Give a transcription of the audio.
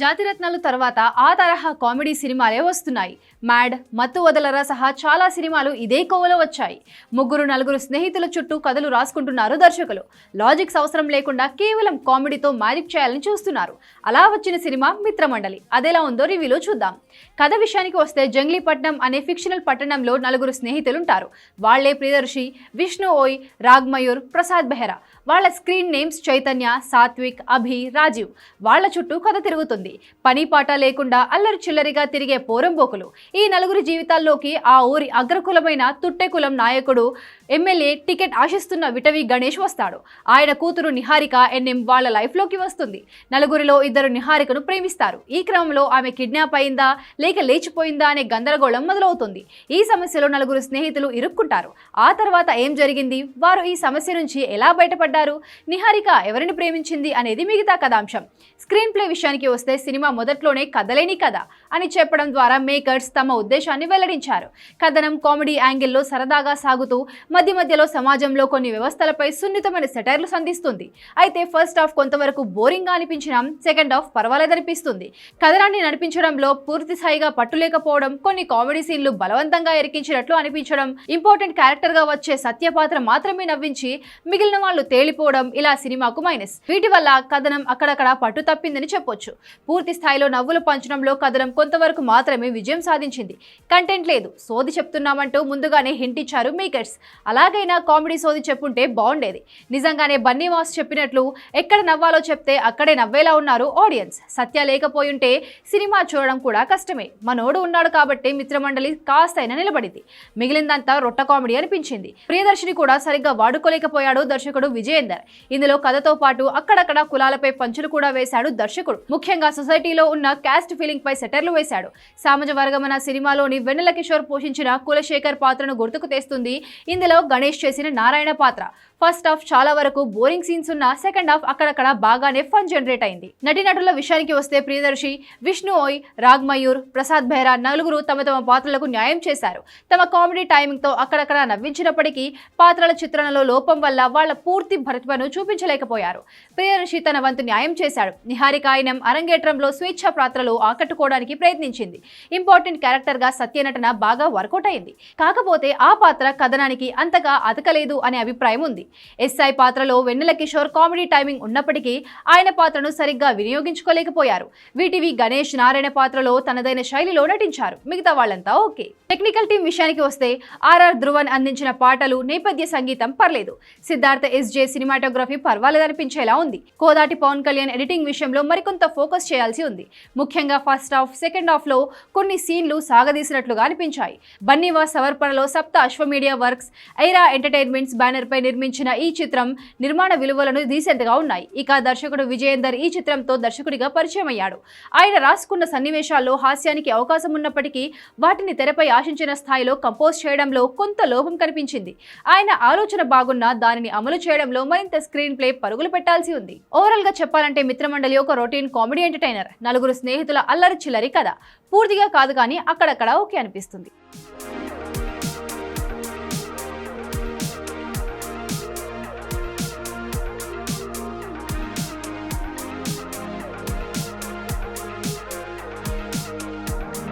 జాతిరత్నాలు తర్వాత ఆ తరహా కామెడీ సినిమాలే వస్తున్నాయి. మ్యాడ్ మత్తు వదలరా సహా చాలా సినిమాలు ఇదే కోవలో వచ్చాయి. ముగ్గురు నలుగురు స్నేహితుల చుట్టూ కథలు రాసుకుంటున్నారు దర్శకులు. లాజిక్స్ అవసరం లేకుండా కేవలం కామెడీతో మ్యాజిక్ చేయాలని చూస్తున్నారు. అలా వచ్చిన సినిమా మిత్రమండలి. అదెలా ఉందో రివ్యూలో చూద్దాం. కథ విషయానికి వస్తే జంగ్లీపట్నం అనే ఫిక్షనల్ పట్టణంలో నలుగురు స్నేహితులుంటారు. వాళ్ళే ప్రియదర్శి విష్ణు ఓయ్ రాగ్మయూర్ ప్రసాద్ బెహ్రా. వాళ్ళ స్క్రీన్ నేమ్స్ చైతన్య సాత్విక్ అభి రాజీవ్. వాళ్ళ చుట్టూ కథ తిరుగుతుంది. పని పాట లేకుండా అల్లరి చిల్లరిగా తిరిగే పోరంబోకులు. ఈ నలుగురి జీవితాల్లోకి ఆ ఊరి అగ్రకులమైన తుట్టెకులం నాయకుడు ఎమ్మెల్యే టికెట్ ఆశిస్తున్న విటవి గణేష్ వస్తాడు. ఆయన కూతురు నిహారిక ఎన్ఎం వాళ్ళ లైఫ్లోకి వస్తుంది. నలుగురిలో ఇద్దరు నిహారికను ప్రేమిస్తారు. ఈ క్రమంలో ఆమె కిడ్నాప్ అయిందా లేక లేచిపోయిందా అనే గందరగోళం మొదలవుతుంది. ఈ సమస్యలో నలుగురు స్నేహితులు ఇరుక్కుంటారు. ఆ తర్వాత ఏం జరిగింది? వారు ఈ సమస్య నుంచి ఎలా బయటపడ్డారు? నిహారిక ఎవరిని ప్రేమించింది అనేది మిగతా కథాంశం. స్క్రీన్ ప్లే విషయానికి వస్తే సినిమా మొదట్లోనే కథలేని కథ అని చెప్పడం ద్వారా మేకర్స్ తమ ఉద్దేశాన్ని వెల్లడించారు. కథనం కామెడీ యాంగిల్లో సరదాగా సాగుతూ మధ్య మధ్యలో సమాజంలో కొన్ని వ్యవస్థలపై సున్నితమైన సెటైర్లు సంధిస్తుంది. అయితే ఫస్ట్ హాఫ్ కొంతవరకు బోరింగ్గా అనిపించినా సెకండ్ హాఫ్ పర్వాలేదనిపిస్తుంది. కథనాన్ని నడిపించడంలో పూర్తి స్థాయిగా పట్టులేకపోవడం కొన్ని కామెడీ సీన్లు బలవంతంగా ఎరికించినట్లు అనిపించడం ఇంపార్టెంట్ క్యారెక్టర్గా వచ్చే సత్య పాత్ర మాత్రమే నవ్వించి మిగిలిన వాళ్ళు తేలిపోవడం ఇలా సినిమాకు మైనస్. వీటి వల్ల కథనం అక్కడక్కడ పట్టు తప్పిందని చెప్పొచ్చు. పూర్తి స్థాయిలో నవ్వులు పంచడంలో కథనం కొంతవరకు మాత్రమే విజయం సాధించింది. కంటెంట్ లేదు. సోది చెప్తున్నామంటూ ముందుగానే హింట్ ఇచ్చారు మేకర్స్. అలాగైనా కామెడీ సోది చెప్పుంటే బాగుండేది నిజంగానే బన్నీవాస్ చెప్పినట్లు ఎక్కడ నవ్వాలో చెప్తే అక్కడే నవ్వేలా ఉన్నారు ఆడియన్స్. సత్య లేకపోయుంటే సినిమా చూడడం కూడా కష్టమే. మనోడు ఉన్నాడు కాబట్టి మిత్రమండలి కాస్తైనా నిలబడింది. మిగిలిందంతా రొట్ట కామెడీ అనిపించింది. ప్రియదర్శిని కూడా సరిగ్గా వాడుకోలేకపోయాడు దర్శకుడు విజయేందర్. ఇందులో కథతో పాటు అక్కడక్కడ కులాలపై పంచులు కూడా వేశాడు దర్శకుడు. ముఖ్యంగా సొసైటీలో ఉన్న క్యాస్ట్ ఫీలింగ్ పై సెటర్లు వేశాడు. సామాజ వర్గమన సినిమాలోని వెన్నెల కిషోర్ పోషించిన కులశేఖర్ పాత్రను గుర్తుకు తెస్తుంది. ఇందులో గణేష్ చేసిన నారాయణ పాత్ర. ఫస్ట్ హాఫ్ చాలా వరకు బోరింగ్ సీన్స్ ఉన్న సెకండ్ హాఫ్ అక్కడక్కడ బాగానే ఫన్ జనరేట్ అయింది. నటీనటుల విషయానికి వస్తే ప్రియదర్శి విష్ణు ఓయ్ రాగ్మయూర్ ప్రసాద్ బెహ్రా నలుగురు తమ తమ పాత్రలకు న్యాయం చేశారు. తమ కామెడీ టైమింగ్తో అక్కడక్కడ నవ్వించినప్పటికీ పాత్రల చిత్రణలో లోపం వల్ల వాళ్ళ పూర్తి భరత్వను చూపించలేకపోయారు. ప్రియదర్శి తన వంతు న్యాయం చేశాడు. నిహారిక ఆయనం అరంగేట్రంలో స్వేచ్ఛ పాత్రలు ఆకట్టుకోవడానికి ప్రయత్నించింది. ఇంపార్టెంట్ క్యారెక్టర్గా సత్యనటన బాగా వర్కౌట్ అయింది. కాకపోతే ఆ పాత్ర కథనానికి అంతగా అతకలేదు అనే అభిప్రాయం ఉంది. ఎస్ఐ పాత్రలో వెన్నెల కిషోర్ కామెడీ టైమింగ్ ఉన్నప్పటికీ ఆయన పాత్రను సరిగ్గా వినియోగించుకోలేకపోయారు. వీటివి గణేష్ నారాయణ పాత్రలో తనదైన శైలిలో నటించారు. మిగతా వాళ్ళంతా ఓకే. టెక్నికల్ టీం విషయానికి వస్తే ఆర్ఆర్ ధ్రువన్ అందించిన పాటలు నేపథ్య సంగీతం పర్లేదు. సిద్ధార్థ ఎస్జే సినిమాటోగ్రఫీ పర్వాలేదనిపించేలా ఉంది. కోదాటి పవన్ కళ్యాణ్ ఎడిటింగ్ విషయంలో మరికొంత ఫోకస్ చేయాల్సి ఉంది. ముఖ్యంగా ఫస్ట్ హాఫ్ సెకండ్ హాఫ్లో కొన్ని సీన్లు సాగదీసినట్లుగా అనిపించాయి. బన్నీవా సమర్పణలో Sapta Ashwa media works Aira entertainments banner పై నిర్మించిన ఈ చిత్రం నిర్మాణ విలువలను డీసెంట్ ఉన్నాయి. ఇక దర్శకుడు విజయేందర్ ఈ చిత్రంతో దర్శకుడిగా పరిచయం అయ్యాడు. ఆయన రాసుకున్న సన్నివేశాల్లో హాస్యానికి అవకాశం ఉన్నప్పటికీ వాటిని తెరపై ఆశించిన స్థాయిలో కంపోజ్ చేయడంలో కొంత లోపం కనిపించింది. ఆయన ఆలోచన బాగున్నా దానిని అమలు చేయడంలో మరింత స్క్రీన్ ప్లే పరుగులు పెట్టాల్సి ఉంది. ఓవరాల్గా చెప్పాలంటే మిత్రమండలి ఒక రొటీన్ కామెడీ ఎంటర్టైనర్ నలుగురు స్నేహితుల అల్లరి చిల్లరి కథ. పూర్తిగా కాదు కానీ అక్కడక్కడ ఓకే అనిపిస్తుంది.